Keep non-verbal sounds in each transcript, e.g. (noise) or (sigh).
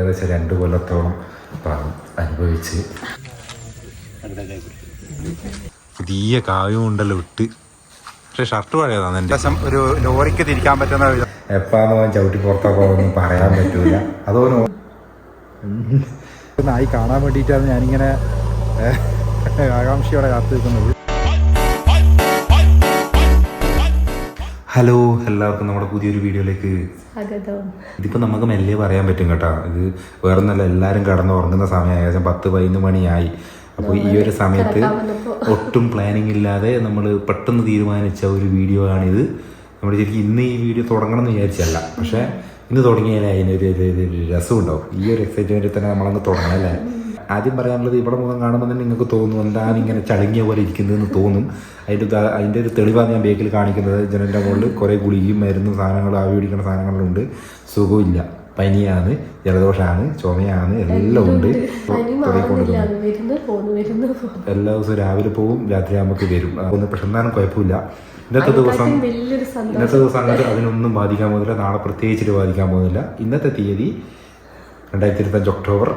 ഏകദേശം രണ്ട് കൊല്ലത്തോളം അനുഭവിച്ച്. പുതിയ കാവ്യം ഉണ്ടല്ലോ വിട്ട്. പക്ഷെ ഷർട്ട് പഴയതാണ് എന്റെ ഒരു ലോറിക്ക് തിരിക്കാൻ പറ്റുന്ന എപ്പാന്ന് അവൻ ചവിട്ടി പുറത്തൊക്കെ ഒന്നും പറയാൻ പറ്റൂല. അതോനോ നായി കാണാൻ വേണ്ടിയിട്ടാണ് ഞാനിങ്ങനെ ആകാംക്ഷയോടെ കാത്തു നിൽക്കുന്നത്. ഹലോ എല്ലാവർക്കും നമ്മുടെ പുതിയൊരു വീഡിയോയിലേക്ക് സ്വാഗതം. ഇതിപ്പോ നമുക്ക് മെല്ലെ പറയാൻ പറ്റും കേട്ടോ. ഇത് വേറെ വേറൊന്നല്ല എല്ലാവരും കടന്ന് ഉറങ്ങുന്ന സമയം. ഏകദേശം പത്ത് പതിനൊന്ന് മണിയായി. അപ്പോൾ ഈ ഒരു സമയത്ത് ഒട്ടും പ്ലാനിങ് ഇല്ലാതെ നമ്മൾ പെട്ടെന്ന് തീരുമാനിച്ച ഒരു വീഡിയോ ആണിത്. നമ്മൾ ശരിക്കും ഇന്ന് ഈ വീഡിയോ തുടങ്ങണം എന്ന് വിചാരിച്ചല്ല പക്ഷേ ഇന്ന് തുടങ്ങിയാലേ അതിനൊരു രസമുണ്ടാവും. ഈ ഒരു എക്സൈറ്റ്മെന്റിൽ തന്നെ നമ്മളങ്ങ് തുടങ്ങണം അല്ലേ? ആദ്യം പറയാനുള്ളത് ഇവിടെ മുഖം കാണുമ്പോൾ തന്നെ നിങ്ങൾക്ക് തോന്നും എന്താണ് ഇങ്ങനെ ചളുങ്ങിയ പോലെ ഇരിക്കുന്നതെന്ന് തോന്നും. അതിന്റെ അതിന്റെ ഒരു തെളിവാണ് ഞാൻ ബേക്കിൽ കാണിക്കുന്നത്. ജനലിന്റെ മുകളിൽ കുറേ ഗുളികയും മരുന്നും സാധനങ്ങൾ ആവി പിടിക്കുന്ന സാധനങ്ങളുണ്ട് സുഖമില്ല. പനിയാണ് ജലദോഷമാണ് ചുമയാണ് എല്ലാം ഉണ്ട്. എല്ലാ ദിവസവും രാവിലെ പോവും രാത്രി ആകുമ്പോൾ വരും. ഒന്ന് പക്ഷെ എന്നാലും കുഴപ്പമില്ല. ഇന്നത്തെ ദിവസം ഇന്നത്തെ ദിവസം അങ്ങോട്ട് അതിനൊന്നും ബാധിക്കാൻ പോകുന്നില്ല. നാളെ പ്രത്യേകിച്ചിട്ട് ബാധിക്കാൻ പോകുന്നില്ല. ഇന്നത്തെ തീയതി രണ്ടായിരത്തി ഇരുപത്തഞ്ച് ഒക്ടോബർ?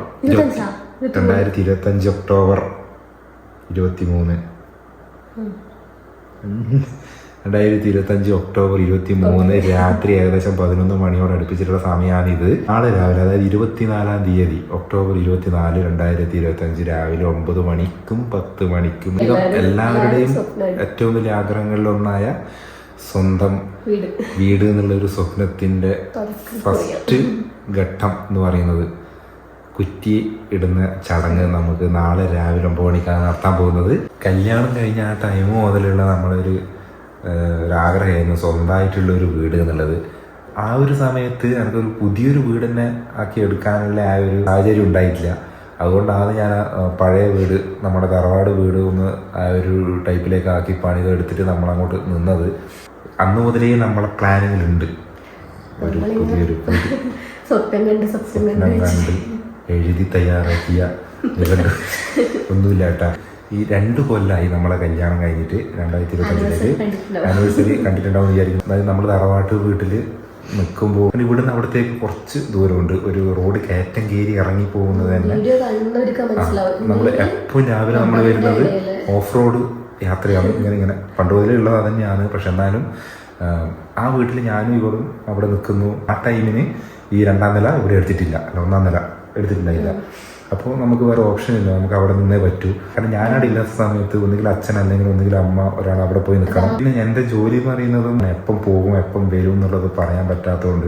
രണ്ടായിരത്തി ഇരുപത്തഞ്ച് ഒക്ടോബർ ഇരുപത്തി മൂന്ന് രണ്ടായിരത്തി ഇരുപത്തഞ്ച് ഒക്ടോബർ ഇരുപത്തി മൂന്ന് രാത്രി ഏകദേശം പതിനൊന്ന് മണിയോട് അടുപ്പിച്ചിട്ടുള്ള സമയമാണിത് നാളെ രാവിലെ അതായത് ഇരുപത്തിനാലാം തീയതി ഒക്ടോബർ ഇരുപത്തിനാല് രണ്ടായിരത്തി ഇരുപത്തഞ്ച് രാവിലെ ഒമ്പത് മണിക്കും പത്ത് മണിക്കും. എല്ലാവരുടെയും ഏറ്റവും വലിയ ആഗ്രഹങ്ങളിലൊന്നായ സ്വന്തം വീട്. എന്നുള്ള ഒരു സ്വപ്നത്തിന്റെ ഫസ്റ്റ് ഘട്ടം എന്ന് പറയുന്നത് കുറ്റി ഇടുന്ന ചടങ്ങ് നമുക്ക് നാളെ രാവിലെ ഒമ്പത് മണിക്കാണ് നടത്താൻ പോകുന്നത്. കല്യാണം കഴിഞ്ഞ ആ ടൈം മുതലുള്ള നമ്മളൊരു ഒരാഗ്രഹമായിരുന്നു സ്വന്തമായിട്ടുള്ള ഒരു വീട് എന്നുള്ളത്. ആ ഒരു സമയത്ത് എനിക്കൊരു പുതിയൊരു വീട് തന്നെ ആക്കി എടുക്കാനുള്ള ആ ഒരു സാഹചര്യം ഉണ്ടായിട്ടില്ല. അതുകൊണ്ടാണ് ഞാൻ പഴയ വീട് നമ്മുടെ തറവാട് വീട് ഒന്ന് ആ ഒരു ടൈപ്പിലേക്ക് ആക്കി പണിതെടുത്തിട്ട് നമ്മളങ്ങോട്ട് നിന്നത്. അന്ന് മുതലേ നമ്മളെ പ്ലാനിങ്ങിലുണ്ട് ഒരു പുതിയൊരു (laughs) കണ്ട് സ്വപ്നം കണ്ട്. എഴുതി തയ്യാറാക്കിയ നിബന്ധ ഒന്നുമില്ല കേട്ടാ. ഈ രണ്ട് കൊല്ലമായി നമ്മളെ കല്യാണം കഴിഞ്ഞിട്ട് രണ്ടായിരത്തി ഇരുപത്തഞ്ചിലേക്ക്. ആനിവേഴ്സറി കണ്ടിട്ടുണ്ടാവും വിചാരിക്കും അതായത് നമ്മൾ തറവാട്ട് വീട്ടിൽ നിൽക്കുമ്പോൾ ഇവിടുന്ന് അവിടത്തേക്ക് കുറച്ച് ദൂരമുണ്ട്. ഒരു റോഡ് കയറ്റം കയറി ഇറങ്ങി പോകുന്നത് തന്നെ നമ്മൾ എപ്പോഴും രാവിലെ നമ്മൾ വരുന്നത് ഓഫ് റോഡ് യാത്രയാണ്. ഇങ്ങനെ ഇങ്ങനെ. പണ്ട് മുതലേ ഉള്ളത് തന്നെയാണ് പക്ഷെ എന്നാലും ആ, ആ വീട്ടിൽ ഞാനും ഇവളും അവിടെ നിൽക്കുന്നു. ആ ടൈമിന് ഈ രണ്ടാം നില ഇവിടെ എടുത്തിട്ടില്ല. അല്ല ഒന്നാം നില. എടുത്തിട്ടുണ്ടായില്ല. അപ്പോൾ നമുക്ക് വേറെ ഓപ്ഷൻ ഇല്ല. നമുക്ക് അവിടെ നിന്നേ പറ്റൂ. കാരണം ഞാനവിടെ ഇല്ലാത്ത സമയത്ത് ഒന്നുകിൽ അച്ഛൻ അല്ലെങ്കിൽ ഒന്നുകിൽ അമ്മ ഒരാൾ അവിടെ പോയി നിൽക്കണം. പിന്നെ എന്റെ ജോലി എന്ന് പറയുന്നതും എപ്പം പോകും എപ്പം വരും എന്നുള്ളത് പറയാൻ പറ്റാത്തതുകൊണ്ട്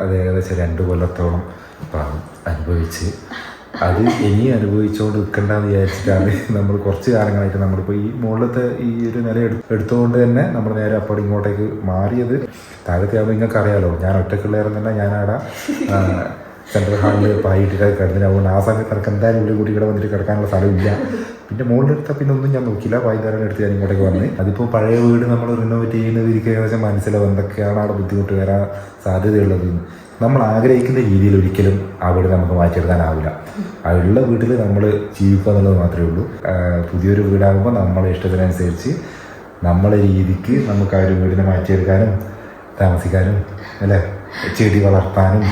അത് ഏകദേശം രണ്ട് കൊല്ലത്തോളം അനുഭവിച്ച്. അത് ഇനി അനുഭവിച്ചുകൊണ്ട് നിൽക്കണ്ടെന്ന് വിചാരിച്ചിട്ടാണ് നമ്മൾ കുറച്ച് കാലങ്ങളായിട്ട് നമ്മളിപ്പോൾ ഈ മുകളിലത്തെ ഈ ഒരു നില എടു- എടുത്തുകൊണ്ട് തന്നെ നമ്മൾ നേരെ അപ്പോൾ ഇങ്ങോട്ടേക്ക് മാറിയത്. താഴത്തെ ആകുമ്പോൾ നിങ്ങൾക്ക് അറിയാലോ ഞാൻ ഒറ്റക്കുള്ളേറെ തന്നെ ഞാനവിടെ സെൻട്രൽ ഹാളിൽ പായിട്ടിട്ട് കിടന്നില്ല അതുകൊണ്ട് ആ സമയത്ത് എനിക്ക് എന്തായാലും ഉള്ളിൽ കൂടി ഇവിടെ വന്നിട്ട് കിടക്കാനുള്ള സ്ഥലമില്ല. പിന്നെ മുകളിലെടുത്താൽ പിന്നെ ഒന്നും ഞാൻ നോക്കിയില്ല. വൈകുന്നേരം എടുത്ത് ഞാൻ ഇങ്ങോട്ടേക്ക് വന്ന്. അതിപ്പോൾ പഴയ വീട് നമ്മൾ റിനോവേറ്റ് ചെയ്യുന്നത് എനിക്ക് ഏകദേശം മനസ്സിലാവും എന്തൊക്കെയാണ് അവിടെ ബുദ്ധിമുട്ട് വരാൻ സാധ്യതയുള്ളതെന്ന് നമ്മൾ ആഗ്രഹിക്കുന്ന രീതിയിൽ ഒരിക്കലും ആ വീട് നമുക്ക് മാറ്റിയെടുക്കാനാവില്ല. ആ ഉള്ള വീട്ടിൽ നമ്മൾ ജീവിക്കുക എന്നുള്ളത് മാത്രമേ ഉള്ളൂ. പുതിയൊരു വീടാകുമ്പോൾ നമ്മളെ ഇഷ്ടത്തിനനുസരിച്ച് നമ്മളെ രീതിക്ക് നമുക്ക് ആ ഒരു വീടിനെ മാറ്റിയെടുക്കാനും താമസിക്കാനും അല്ലേ? ചെടി വളർത്താനും.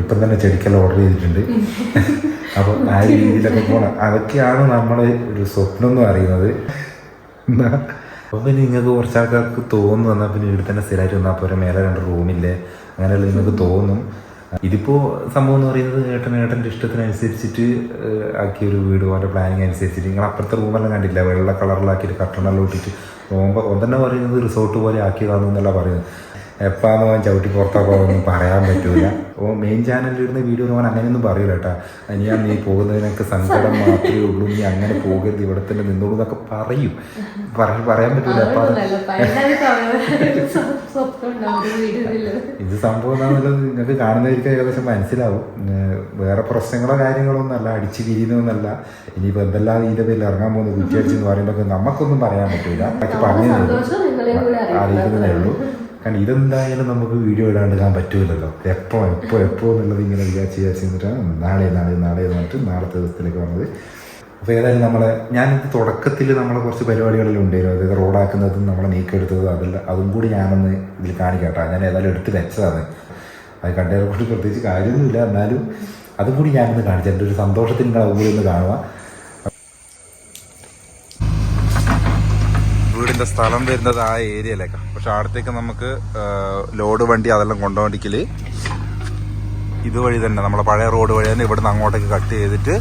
ഇപ്പം തന്നെ ചെടിക്കെല്ലാം ഓർഡർ ചെയ്തിട്ടുണ്ട്. അപ്പോൾ ആ രീതിയിലൊക്കെ പോകണം അതൊക്കെയാണ് നമ്മൾ ഒരു സ്വപ്നം എന്ന് പറയുന്നത്. അപ്പോൾ പിന്നെ നിങ്ങൾക്ക് കുറച്ച് ആൾക്കാർക്ക് തോന്നുന്നു. എന്നാൽ പിന്നെ ഇവിടെ തന്നെ സ്ഥിരമായിട്ട് വന്നാൽ പോരെ. മേലെ രണ്ട് റൂമില്ലേ. അങ്ങനെയുള്ള നിങ്ങൾക്ക് തോന്നും. ഇതിപ്പോൾ സംഭവം എന്ന് പറയുന്നത് ഏട്ടൻ ഏട്ടന്റെ ഇഷ്ടത്തിനനുസരിച്ചിട്ട് ആക്കിയ ഒരു വീട് പോലെ പ്ലാനിങ് അനുസരിച്ചിട്ട്. നിങ്ങൾ അപ്പുറത്തെ റൂമെല്ലാം കണ്ടില്ല വെള്ള കളറിലാക്കിയിട്ട് കട്ടണെല്ലാം ഇട്ടിട്ട് നോക്കുമ്പോൾ ഒന്നെ പറയുന്നത് റിസോർട്ട് പോലെ ആക്കിയതാണെന്നല്ല പറയുന്നത്. എപ്പാന്ന് അവൻ ചവിട്ടി പുറത്താക്കോ ഒന്നും പറയാൻ പറ്റൂല. ഓ മെയിൻ ചാനലിൽ ഇരുന്ന വീഡിയോ അവൻ അങ്ങനെയൊന്നും പറയൂല കേട്ടാ. ഞാൻ നീ പോകുന്നതിനൊക്കെ സങ്കടം മാത്രമേ ഉള്ളൂ നീ അങ്ങനെ പോകരുത് ഇവിടെ തന്നെ നിന്നോളൂ എന്നൊക്കെ പറയും. പറഞ്ഞു പറയാൻ പറ്റൂല എപ്പാ. ഇത് സംഭവം എന്താണെന്നുള്ളത് നിങ്ങൾക്ക് കാണുന്നവർക്ക് ഏകദേശം മനസ്സിലാവും. വേറെ പ്രശ്നങ്ങളോ കാര്യങ്ങളോ ഒന്നല്ല അടിച്ചു പിരിയുന്നൊന്നല്ല ഇനിയിപ്പോൾ എന്തെല്ലാം ഇതിന്റെ പേരിൽ ഇറങ്ങാൻ പോകുന്ന കുറ്റിയടിച്ചെന്ന് പറയുമ്പോൾ നമുക്കൊന്നും പറയാൻ പറ്റൂല. പറഞ്ഞു അറിയിക്കുന്നതേ ഉള്ളൂ. കാരണം ഇതെന്തായാലും നമുക്ക് വീഡിയോ ഇടാണ്ടിരിക്കാൻ പറ്റൂലല്ലോ. എപ്പോ എപ്പോ എപ്പോ എന്നുള്ളത് ഇങ്ങനെ വിചാരിച്ച് വിചാരിച്ച് നിന്നിട്ടാണ് നാളെ നാളെ നാളെ എന്ന് നാളത്തെ ദിവസത്തിലേക്ക് വന്നത്. അപ്പോൾ ഏതായാലും നമ്മളെ ഞാൻ തുടക്കത്തിൽ നമ്മളെ കുറച്ച് പരിപാടികളെല്ലാം ഉണ്ടായിരുന്നു. അതായത് റോഡാക്കുന്നതും നമ്മളെ നീക്കെടുത്തതും അതെല്ലാം അതും കൂടി ഞാനൊന്ന് ഇതിൽ കാണിക്കട്ടോ ഞാൻ ഏതായാലും എടുത്ത് വെച്ചതാണ്. അത് കണ്ടതിനെ കൊണ്ട് പ്രത്യേകിച്ച് കാര്യമൊന്നുമില്ല. എന്നാലും അതും കൂടി ഞാനൊന്ന് കാണിച്ചു എന്റെ ഒരു അതും കൂടി ഒന്ന് കാണുക. വീടിന്റെ സ്ഥലം വരുന്നത് ആ ഏരിയയിലേക്കാണ് പക്ഷെ അവിടത്തേക്ക് നമുക്ക് ലോഡ് വണ്ടി അതെല്ലാം കൊണ്ടുപോകണ്ടിക്കൽ ഇതുവഴി തന്നെ നമ്മളെ പഴയ റോഡ് വഴി തന്നെ ഇവിടുന്ന് അങ്ങോട്ടേക്ക് കട്ട് ചെയ്തിട്ട്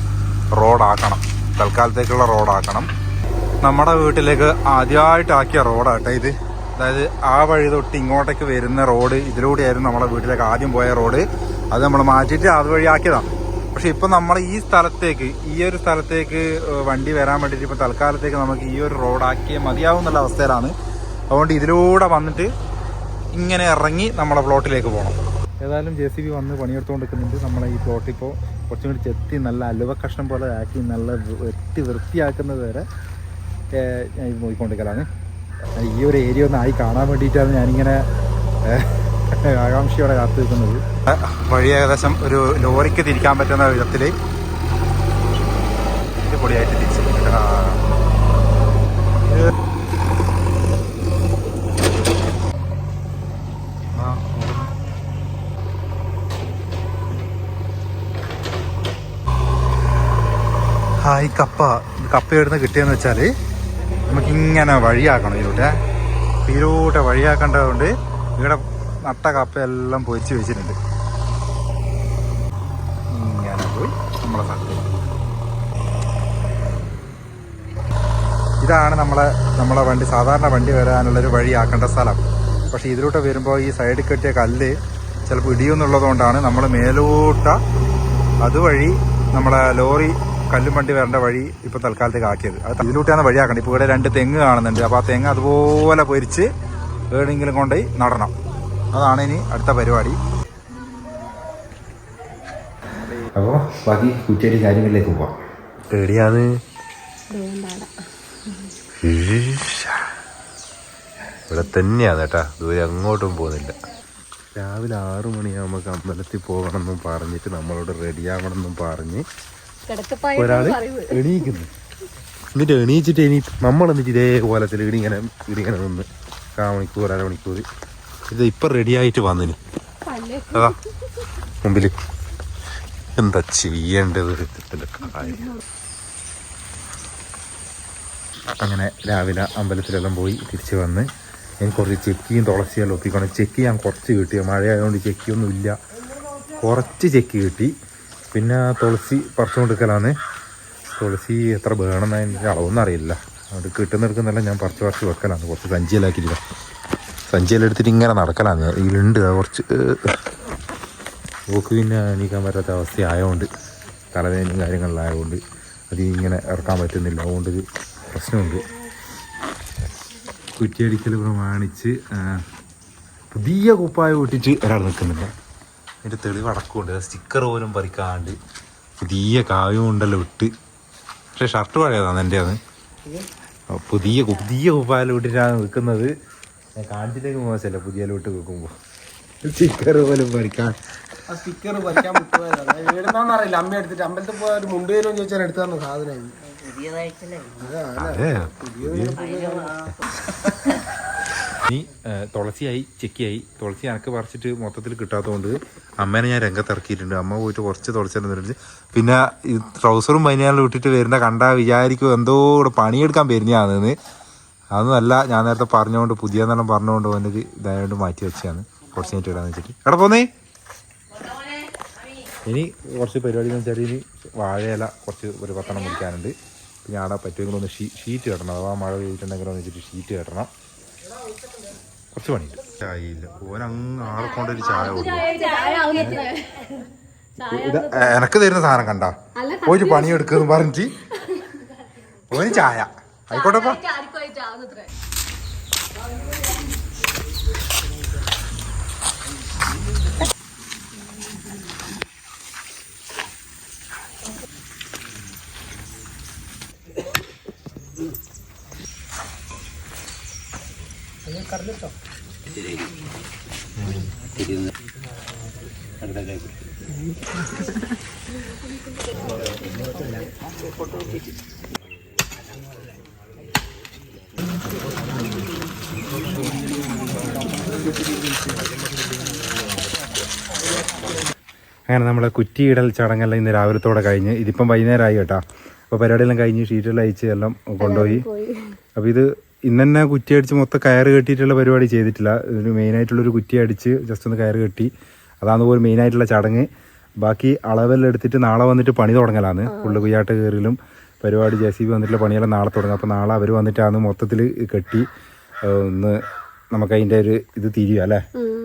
റോഡാക്കണം. തൽക്കാലത്തേക്കുള്ള റോഡാക്കണം. നമ്മുടെ വീട്ടിലേക്ക് ആദ്യമായിട്ടാക്കിയ റോഡാട്ടെ ഇത്. അതായത് ആ വഴി തൊട്ട് ഇങ്ങോട്ടേക്ക് വരുന്ന റോഡ് ഇതിലൂടെയായിരുന്നു നമ്മുടെ വീട്ടിലേക്ക് ആദ്യം പോയ റോഡ്. അത് നമ്മൾ മാറ്റിയിട്ട് അതുവഴി ആക്കിയതാണ് പക്ഷെ ഇപ്പം നമ്മൾ ഈ സ്ഥലത്തേക്ക് ഈ ഒരു സ്ഥലത്തേക്ക് വണ്ടി വരാൻ വേണ്ടിയിട്ട് ഇപ്പൊ തൽക്കാലത്തേക്ക് നമുക്ക് ഈ ഒരു റോഡാക്കിയേ മതിയാവും എന്നുള്ള അവസ്ഥയിലാണ്. അതുകൊണ്ട് ഇതിലൂടെ വന്നിട്ട് ഇങ്ങനെ ഇറങ്ങി നമ്മളെ പ്ലോട്ടിലേക്ക് പോകണം ഏതായാലും ജെ സി ബി വന്ന് പണിയെടുത്തുകൊണ്ടിരിക്കുന്നുണ്ട് നമ്മളെ ഈ പ്ലോട്ട് ഇപ്പോൾ കുറച്ചും കൂടി ചെത്തി നല്ല അലുവ കഷ്ണം പോലെ ആക്കി നല്ല വെട്ടി വൃത്തിയാക്കുന്നത് വരെ നോക്കിക്കൊണ്ടിരിക്കലാണ്. ഈ ഒരു ഏരിയ ഒന്ന് ആയി കാണാൻ വേണ്ടിയിട്ടാണ് ഞാനിങ്ങനെ ആകാംക്ഷയോടെ കാത്തിരിക്കുന്നത്. വഴി ഏകദേശം ഒരു ലോറിക്ക് തിരിക്കാൻ പറ്റുന്ന വിധത്തിൽ പൊടിയായിട്ട് തിരിച്ചു ഹായ് കപ്പ കപ്പ എവിടുന്ന് കിട്ടിയെന്ന് വെച്ചാൽ നമുക്കിങ്ങനെ വഴിയാക്കണം ഇതിലൂടെ ഇതിലൂടെ വഴിയാക്കേണ്ടതുകൊണ്ട് ഇവിടെ നട്ട കപ്പയെല്ലാം പൊരിച്ച് വെച്ചിട്ടുണ്ട്. ഇങ്ങനെ പോയി നമ്മളെ സ്ഥലത്ത് ഇതാണ് നമ്മളെ നമ്മളെ വണ്ടി സാധാരണ വണ്ടി വരാനുള്ളൊരു വഴിയാക്കേണ്ട സ്ഥലം. പക്ഷേ ഇതിലൂടെ വരുമ്പോൾ ഈ സൈഡിൽ കെട്ടിയ കല്ല് ചിലപ്പോൾ ഇടിയുന്നുള്ളതുകൊണ്ടാണ് നമ്മൾ മേലോട്ട അതുവഴി നമ്മളെ ലോറി കല്ലും വണ്ടി വരേണ്ട വഴി ഇപ്പോൾ തൽക്കാലത്തേക്ക് ആക്കിയത്. അത് ഇതിലൂട്ടാണ് വഴിയാക്കേണ്ടത്. ഇപ്പോൾ ഇവിടെ രണ്ട് തെങ്ങ് കാണുന്നുണ്ട്. അപ്പോൾ ആ തെങ്ങ് അതുപോലെ പൊരിച്ച് എവിടെയെങ്കിലും കൊണ്ടുപോയി നടണം. അതാണ് ഇനി അടുത്ത പരിപാടി. അപ്പോൾ ബാക്കി കുറ്റേരി കാര്യങ്ങളിലേക്ക് പോവാം. പേടിയാണ്. ഇവിടെ തന്നെയാണ് കേട്ടാ. ദൂരെ അങ്ങോട്ടും പോകുന്നില്ല. രാവിലെ ആറു മണിയാകുമ്പോൾ അമ്പലത്തിൽ പോകണമെന്നും പറഞ്ഞിട്ട് നമ്മളോട് റെഡിയാവണമെന്നും പറഞ്ഞ് ഒരാൾ ഒരാൾ എണീക്കുന്നു. എന്നിട്ട് എണീച്ചിട്ട് എണീ നമ്മൾ എന്നിട്ട് ഇതേ കോലത്തിൽ ഇടിങ്ങനെ ഇടിങ്ങനെ നിന്ന് കാ മണിക്കൂർ അരമണിക്കൂർ ഇത് ഇപ്പൊ റെഡി ആയിട്ട് വന്നിന്. അതാ മുമ്പിൽ. എന്താ ചെയ്യേണ്ടത്? അങ്ങനെ രാവിലെ അമ്പലത്തിലെല്ലാം പോയി തിരിച്ച് വന്ന് ഞാൻ കുറച്ച് ചെക്കിയും തുളസിയെല്ലാം ഒപ്പിക്കണം ചെക്ക് ഞാൻ കുറച്ച് കിട്ടി. മഴയായതുകൊണ്ട് ചെക്കിയൊന്നും ഇല്ല. കുറച്ച് ചെക്ക് കിട്ടി. പിന്നെ തുളസി പറിച്ചു കൊടുക്കലാണ് തുളസി എത്ര വേണമെന്ന് അതിന്റെ അളവൊന്നും അറിയില്ല. അത് കിട്ടുന്നെടുക്കുന്നെല്ലാം ഞാൻ പറിച്ച് പറിച്ച് വെക്കലാണ്. കുറച്ച് സഞ്ചിയിലാക്കിയില്ല സഞ്ചിയെല്ലാം എടുത്തിട്ട് ഇങ്ങനെ നടക്കലാണ്. ഇതിലുണ്ട്. കുറച്ച് ഓക്ക് പിന്നെ എണീക്കാൻ പറ്റാത്ത അവസ്ഥ ആയതുകൊണ്ട് തലവേദനയും കാര്യങ്ങളിലായതുകൊണ്ട് അത് ഇങ്ങനെ ഇറക്കാൻ പറ്റുന്നില്ല. അതുകൊണ്ട് ഒരു പ്രശ്നമുണ്ട്. കുറ്റിയടിക്കൽ പ്രമാണിച്ച് പുതിയ കുപ്പായ കൂട്ടിച്ച് ഒരാൾ നിൽക്കുന്നില്ല അതിന്റെ തെളിവ് അടക്കമുണ്ട്. സ്റ്റിക്കർ പോലും പറിക്കാണ്ട് പുതിയ കാവ്യം ഉണ്ടല്ലോ ഇട്ട് പക്ഷേ ഷർട്ട് പഴയതാണ് എന്റെ അത് പുതിയ പുതിയ കുപ്പായ ഇട്ടിട്ടാണ് നിൽക്കുന്നത്. ഞാൻ കാണിച്ചിട്ടേക്ക് മോശമല്ല പുതിയ ലോട്ട് വെക്കുമ്പോൾ സ്റ്റിക്കർ പോലും പറിക്കാൻ. ആ സ്റ്റിക്കർ എവിടുന്നാന്ന് അറിയില്ല. അമ്മ എടുത്തിട്ട് അമ്പലത്തിൽ പോയ ഒരു മുണ്ട് വരുമോ ചോദിച്ചാൽ എടുത്തു തന്ന സാധനം നീ തുളസിയായി ചെക്കിയായി. തുളസി അനക്ക് പറിച്ചിട്ട് മൊത്തത്തിൽ കിട്ടാത്തതുകൊണ്ട് അമ്മേനെ ഞാൻ രംഗത്തിറക്കിയിട്ടുണ്ട്. അമ്മ പോയിട്ട് കുറച്ച് തുളസി എന്നിട്ട് പിന്നെ ഈ ട്രൗസറും പനിയാലും ഇട്ടിട്ട് വരുന്ന കണ്ടാ വിചാരിക്കും എന്തോ ഇവിടെ പണിയെടുക്കാൻ വരുന്നതാണെന്ന് അതൊന്നുമല്ല ഞാൻ നേരത്തെ പറഞ്ഞുകൊണ്ട് പുതിയ എന്നെല്ലാം പറഞ്ഞുകൊണ്ട് ഓന്റെ ഒരു ഇതായതുകൊണ്ട് മാറ്റി വെച്ചാണ് കുറച്ച് കഴിഞ്ഞിട്ട് ഇടാന്ന് വെച്ചിട്ട്. എടാ പോന്നേ. ഇനി കുറച്ച് പരിപാടി എന്ന് വെച്ചാൽ ഇനി വാഴയില കുറച്ച് ഒരു പത്തെണ്ണം മുറിക്കാനുണ്ട്. പിന്നെ ആടെ പറ്റുമെങ്കിൽ ഒന്ന് ഷീ ഷീറ്റ് കെട്ടണം. അഥവാ മഴ പെയ്തിട്ടുണ്ടെങ്കിൽ ഒന്ന് വെച്ചിട്ട് ഷീറ്റ് കെട്ടണം. കുറച്ച് പണിയുണ്ട്. ചായയില്ല ഓനങ്ങ് ആളെ കൊണ്ടൊരു ചായ കൊടുക്കും. ഇത് എനക്ക് തരുന്ന സാധനം കണ്ട? പോയിട്ട് പണിയെടുക്കുന്നു പറഞ്ഞിട്ട്. ഒരു ചായ. ആയിക്കോട്ടെ കറിലിട്ടോ അടുത്ത അങ്ങനെ നമ്മുടെ കുറ്റിയിടൽ ചടങ്ങെല്ലാം ഇന്ന് രാവിലത്തോടെ കഴിഞ്ഞ്. ഇതിപ്പം വൈകുന്നേരമായി കേട്ടാ. അപ്പോൾ പരിപാടിയെല്ലാം കഴിഞ്ഞ് ഷീറ്റെല്ലാം അയച്ച് എല്ലാം കൊണ്ടുപോയി. അപ്പോൾ ഇത് ഇന്ന് തന്നെ കുറ്റി അടിച്ച് മൊത്തം കയറ് കെട്ടിയിട്ടുള്ള പരിപാടി ചെയ്തിട്ടില്ല. ഇതിന് മെയിനായിട്ടുള്ളൊരു കുറ്റി അടിച്ച് ജസ്റ്റ് ഒന്ന് കയറ് കെട്ടി. അതാണ് ഒരു മെയിനായിട്ടുള്ള ചടങ്ങ്. ബാക്കി അളവെല്ലാം എടുത്തിട്ട് നാളെ വന്നിട്ട് പണി തുടങ്ങലാണ് പുള്ളുകുയ്യാട്ട് കയറിലും പരിപാടി ജെ സി ബി വന്നിട്ടുള്ള പണിയെല്ലാം നാളെ തുടങ്ങും. അപ്പോൾ നാളെ അവർ വന്നിട്ടാണ് മൊത്തത്തിൽ കെട്ടി ഒന്ന് നമുക്ക് അതിന്റെ ഒരു ഇത് തിരിയുക അല്ലേ?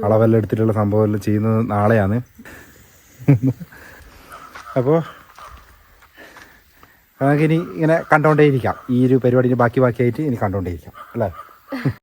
അളവെല്ലാം എടുത്തിട്ടുള്ള സംഭവം എല്ലാം ചെയ്യുന്നത് നാളെയാണ്. അപ്പോൾ നമുക്കിനി ഇങ്ങനെ കണ്ടോണ്ടേയിരിക്കാം. ഈ ഒരു പരിപാടിന്റെ ബാക്കി ബാക്കിയായിട്ട് ഇനി കണ്ടോണ്ടേയിരിക്കാം. അല്ലേ?